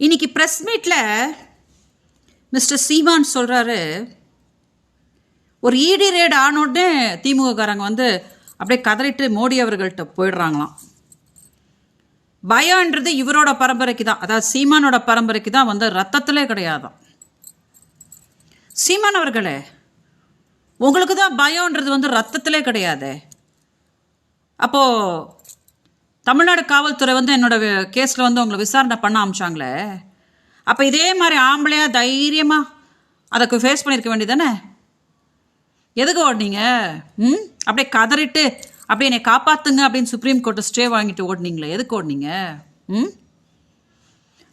இன்னைக்கு ப்ரெஸ் மீட்டில் மிஸ்டர் சீமான் சொல்கிறாரு ஒரு ஈடி ரேடு ஆனோடனே திமுககாரங்க வந்து அப்படியே கதறிட்டு மோடி அவர்கள்ட்ட போயிடுறாங்களாம். பயம்ன்றது இவரோட பரம்பரைக்கு தான். அதாவது சீமானோட பரம்பரைக்கு தான் வந்து ரத்தத்திலே கிடையாதான் சீமான் அவர்களே உங்களுக்கு தான் பயம்ன்றது வந்து ரத்தத்திலே கிடையாது. அப்போது தமிழ்நாடு காவல்துறை வந்து என்னோட கேஸில் வந்து உங்களை விசாரணை பண்ண ஆரம்பிச்சாங்களே. அப்போ இதே மாதிரி ஆம்பளையாக தைரியமாக அதுக்கு ஃபேஸ் பண்ணியிருக்க வேண்டியதானே எதுக்கு ஓடினீங்க? ம்? அப்படியே கதறிட்டு அப்படியே என்னை காப்பாற்றுங்க அப்படின்னு சுப்ரீம் கோர்ட்டு ஸ்டே வாங்கிட்டு ஓடினீங்களே எதுக்கு ஓடினீங்க? ம்?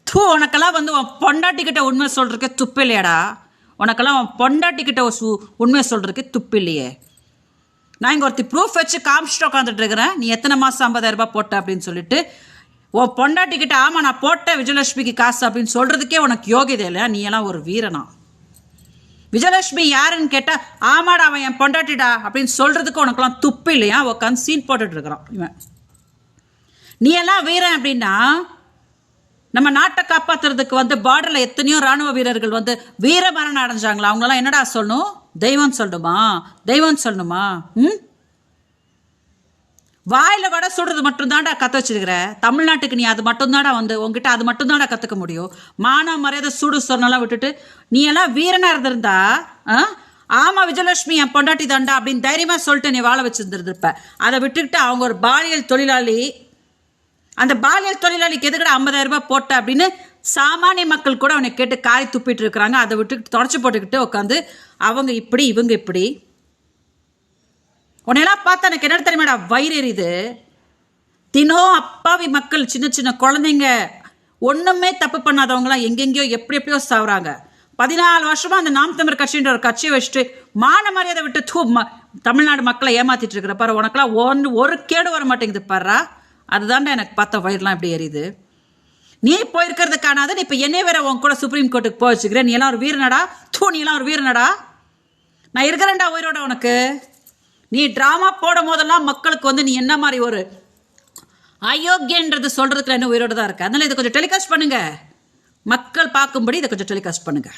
தூ உனக்கெல்லாம் வந்து உன் பொண்டாட்டிக்கிட்ட உண்மை சொல்கிறதுக்கே துப்பு இல்லையாடா? உனக்கெல்லாம் உன் பொண்டாட்டிக்கிட்ட ஒரு உண்மை சொல்கிறதுக்கே துப்பு இல்லையே. நான் இங்கே ஒருத்தி ப்ரூஃப் வச்சு காமிச்சிட்டு உட்காந்துட்டு இருக்கிறேன். நீ எத்தனை மாதம் ஐம்பதாயிரம் ரூபாய் போட்ட அப்படின்னு சொல்லிட்டு ஓ பொண்டாட்டிக்கிட்ட ஆமாம் நான் போட்டேன் விஜயலட்சுமிக்கு காசு அப்படின்னு சொல்கிறதுக்கே உனக்கு யோகியதை இல்லையா நீ எல்லாம் ஒரு வீரனா. விஜயலட்சுமி யாருன்னு கேட்டால் ஆமாடா அவன் என் பொண்டாட்டிடா அப்படின்னு சொல்கிறதுக்கு உனக்கெல்லாம் துப்பு இல்லையா? உட்காந்து சீன் போட்டுட்டு இருக்கிறான் இவன். நீ எல்லாம் வீரன் அப்படின்னா நம்ம நாட்டை காப்பாற்றுறதுக்கு வந்து பார்டரில் எத்தனையோ ராணுவ வீரர்கள் வந்து வீர மரணம் அடைஞ்சாங்களா? அவங்களாம் என்னடா சொல்லணும்? தெய்வம் சொல்லணுமா? தெய்வம் சொல்லணுமா? ம்? வாயில் வடை சுடுறது மட்டும்தான்டா கற்று வச்சிருக்கிற. தமிழ்நாட்டுக்கு நீ அது மட்டும்தான்டா வந்து உங்ககிட்ட அது மட்டும்தான்டா கற்றுக்க முடியும். மானா மரியாதை சூடு சொன்னெல்லாம் விட்டுட்டு நீ எல்லாம் வீரனாக இருந்திருந்தா ஆ? விஜயலட்சுமி என் பொண்டாட்டி தாண்டா அப்படின்னு தைரியமாக சொல்லிட்டு நீ வாழ வச்சுருந்துருப்ப அதை விட்டுக்கிட்டு அவங்க ஒரு பாலியல் தொழிலாளி அந்த பாலியல் தொழிலாளிக்கு எதுக்கடா ஐம்பதாயிரம் ரூபாய் போட்ட அப்படின்னு சாமானிய மக்கள் கூட அவனை கேட்டு காரி துப்பிட்டு இருக்கிறாங்க. அதை விட்டு தொடச்சி போட்டுக்கிட்டு உட்காந்து அவங்க இப்படி இவங்க இப்படி. உன்னையெல்லாம் பார்த்து எனக்கு என்ன தெரியுமாடா வயிறு எரியுது. தினம் அப்பாவி மக்கள் சின்ன சின்ன குழந்தைங்க ஒன்றுமே தப்பு பண்ணாதவங்களாம் எங்கெங்கேயோ எப்படி எப்படியோ சாவுறாங்க. பதினாலு வருஷமா அந்த நாம் தமிழ் கட்சின்ற ஒரு கட்சியை வச்சுட்டு மான மரியாதை விட்டு தூ ம தமிழ்நாடு மக்களை ஏமாத்திட்டு இருக்கிற பாரு உனக்கெல்லாம் ஒன்று ஒரு கேடு வர மாட்டேங்குது பாரு அதுதான்டா எனக்கு பார்த்த வயிறுலாம் இப்படி எரியுது. நீ போயிருக்கிறது காணாத நீ இப்போ என்னைய வேற உன் கூட சுப்ரீம் கோர்ட்டுக்கு போய் வச்சுக்கிறேன் நீ எல்லாம் ஒரு வீரனடா. தூ நீ எல்லாம் ஒரு வீரனடா. நான் இருக்கிறேன்டா உயிரோட உனக்கு. நீ ட்ராமா போடும் போதெல்லாம் மக்களுக்கு வந்து நீ என்ன மாதிரி ஒரு அயோக்கியன்றது சொல்றதுக்கு என்ன உயிரோடு தான் இருக்கு. அதனால இதை கொஞ்சம் டெலிகாஸ்ட் பண்ணுங்க. மக்கள் பார்க்கும்படி இதை கொஞ்சம் டெலிகாஸ்ட் பண்ணுங்க.